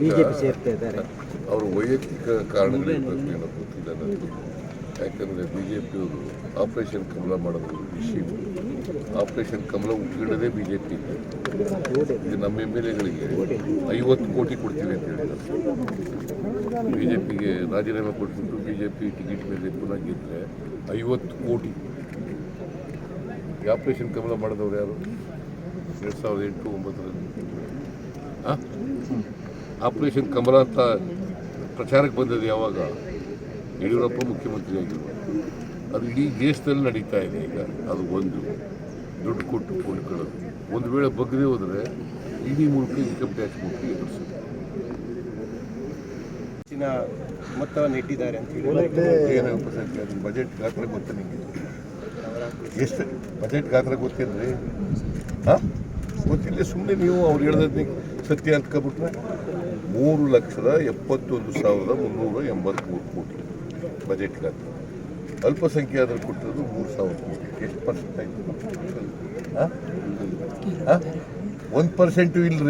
BJP ಸೇರ್ತಾ ಇದ್ದಾರೆ. ಅವರ ವೈಯಕ್ತಿಕ ಕಾರಣಗಳು ಗೊತ್ತಿಲ್ಲ ನನಗೆ. ಯಾಕಂದರೆ ಬಿ ಜೆ ಪಿಯವರು ಆಪರೇಷನ್ ಕಮಲ ಮಾಡೋದು ವಿಷಯ. ಆಪರೇಷನ್ ಕಮಲ ಉಟ್ಕೊಳ್ಳೋದೇ ಬಿ ಜೆ ಪಿ ಇದು ನಮ್ಮ ಎಂ ಎಲ್ ಎಗಳಿಗೆ ಐವತ್ತು ಕೋಟಿ ಕೊಡ್ತೀವಿ ಅಂತ ಹೇಳಿದ್ರು ಬಿ ಜೆ ಪಿಗೆ ರಾಜೀನಾಮೆ ಕೊಟ್ಬಿಟ್ಟು ಬಿ ಜೆ ಪಿ ಟಿಕೆಟ್ ಮೇಲೆ ಪುನಃ ಗೆದ್ದರೆ ಐವತ್ತು ಕೋಟಿ. ಆಪರೇಷನ್ ಕಮಲ ಮಾಡಿದವ್ರು ಯಾರು? ಎರಡು ಸಾವಿರದ ಎಂಟು ಒಂಬತ್ತರಲ್ಲಿ. ಹಾಂ ಆಪರೇಷನ್ ಕಮಲ ಅಂತ ಪ್ರಚಾರಕ್ಕೆ ಬಂದದ್ದು ಯಾವಾಗ? ಯಡಿಯೂರಪ್ಪ ಮುಖ್ಯಮಂತ್ರಿ ಆಗಿರುವ ಅದು ಇಡೀ ದೇಶದಲ್ಲಿ ನಡೀತಾ ಇದೆ ಈಗ. ಅದು ಒಂದು. ದುಡ್ಡು ಕೊಟ್ಟು ಕೊಂಡ್ಕೊಳ್ಳೋದು ಒಂದು ವೇಳೆ ಬಗ್ಗದೆ ಹೋದರೆ ಇಡೀ ಮೂಲಕ ಇನ್ಕಮ್ ಟ್ಯಾಕ್ಸ್ ಮೂಲಕ ಎದುರಿಸೋದು ಹೆಚ್ಚಿನ ಇಟ್ಟಿದ್ದಾರೆ ಅಂತ ಹೇಳಿ. ಬಜೆಟ್ ಗಾತ್ರ ಗೊತ್ತ ನಿಮಗೆ ಎಷ್ಟು? ಬಜೆಟ್ ಗಾತ್ರ ಗೊತ್ತೇನ್ರಿ ಹಾಂ ಗೊತ್ತಿಲ್ಲ ಸುಮ್ಮನೆ ನೀವು ಅವ್ರು ಹೇಳ್ದದ್ನೇ ಸತ್ಯ ಅಂದ್ಕೊಬಿಟ್ರೆ ಮೂರು ಲಕ್ಷದ ಎಪ್ಪತ್ತೊಂದು ಸಾವಿರದ ಮುನ್ನೂರ ಎಂಬತ್ತ್ಮೂರು ಕೋಟಿ ಬಜೆಟ್ ಗಾತ್ರ ಅಲ್ಪಸಂಖ್ಯಾತರು ಕೊಟ್ಟಿರೋದು ಮೂರು ಸಾವಿರ ಕೋಟಿ. ಎಷ್ಟು ಪರ್ಸೆಂಟ್ ಆಯಿತು? ಹಾಂ ಒಂದು ಪರ್ಸೆಂಟು ಏಯ್ಟ್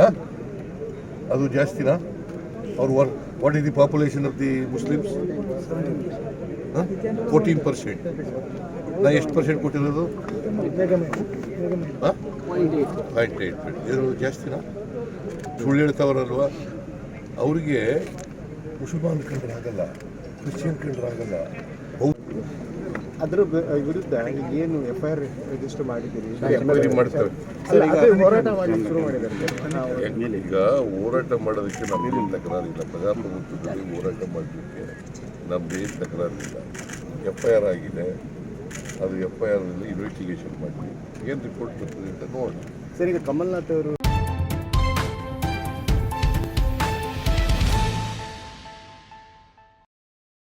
ಹಾಂ ಅದು ಜಾಸ್ತಿನಾ? ಅವ್ರು what is the population of the Muslims fourteen percent. ನಾ ಎಷ್ಟು ಪರ್ಸೆಂಟ್ ಕೊಟ್ಟಿರೋದು ಪಾಯಿಂಟ್ ಏಟ್ ಇದು ಜಾಸ್ತಿನಾ? ಸುಳ್ಳು ಹೇಳ್ತಾವ್ರಲ್ವ? ಅವರಿಗೆ ಮುಸಲ್ಮಾನ್ ಕಂಡ್ರೆ ಆಗಲ್ಲ ಕ್ರಿಶ್ಚಿಯನ್ ಕಂಡ್ರೆ ಆಗಲ್ಲ. ಅದ್ರ ವಿರುದ್ಧ ಏನು ಎಫ್ ಐ ಆರ್ ರಿಜಿಸ್ಟರ್ ಮಾಡಿದ್ದೀರಿ? ಮಾಡ್ತೇವೆ. ಸರ್, ಈಗ ಹೋರಾಟ ಮಾಡಲಿಕ್ಕೆ ಶುರು ಮಾಡಿದ್ದಾರೆ. ಹೆಂಗ್- ಈಗ ಹೋರಾಟ ಮಾಡೋದಕ್ಕೆ ನಮ್ಮೇನು ತಕರಾರಿಲ್ಲ ಪ್ರಜಾಪ್ರಭುತ್ವದಲ್ಲಿ ಹೋರಾಟ ಮಾಡಲಿಕ್ಕೆ ನಮ್ದೇನು ತಕರಾರಿಲ್ಲ ಎಫ್ ಐ ಆರ್ ಆಗಿದೆ. ಅದು ಎಫ್ ಐ ಆರ್ನಲ್ಲಿ ಇನ್ವೆಸ್ಟಿಗೇಷನ್ ಮಾಡಿ ಏನು ರಿಪೋರ್ಟ್ ಬರ್ತದೆ ಅಂತ ನೋಡಿ ಸರ್ ಈಗ ಕಮಲ್ನಾಥ್ ಅವರು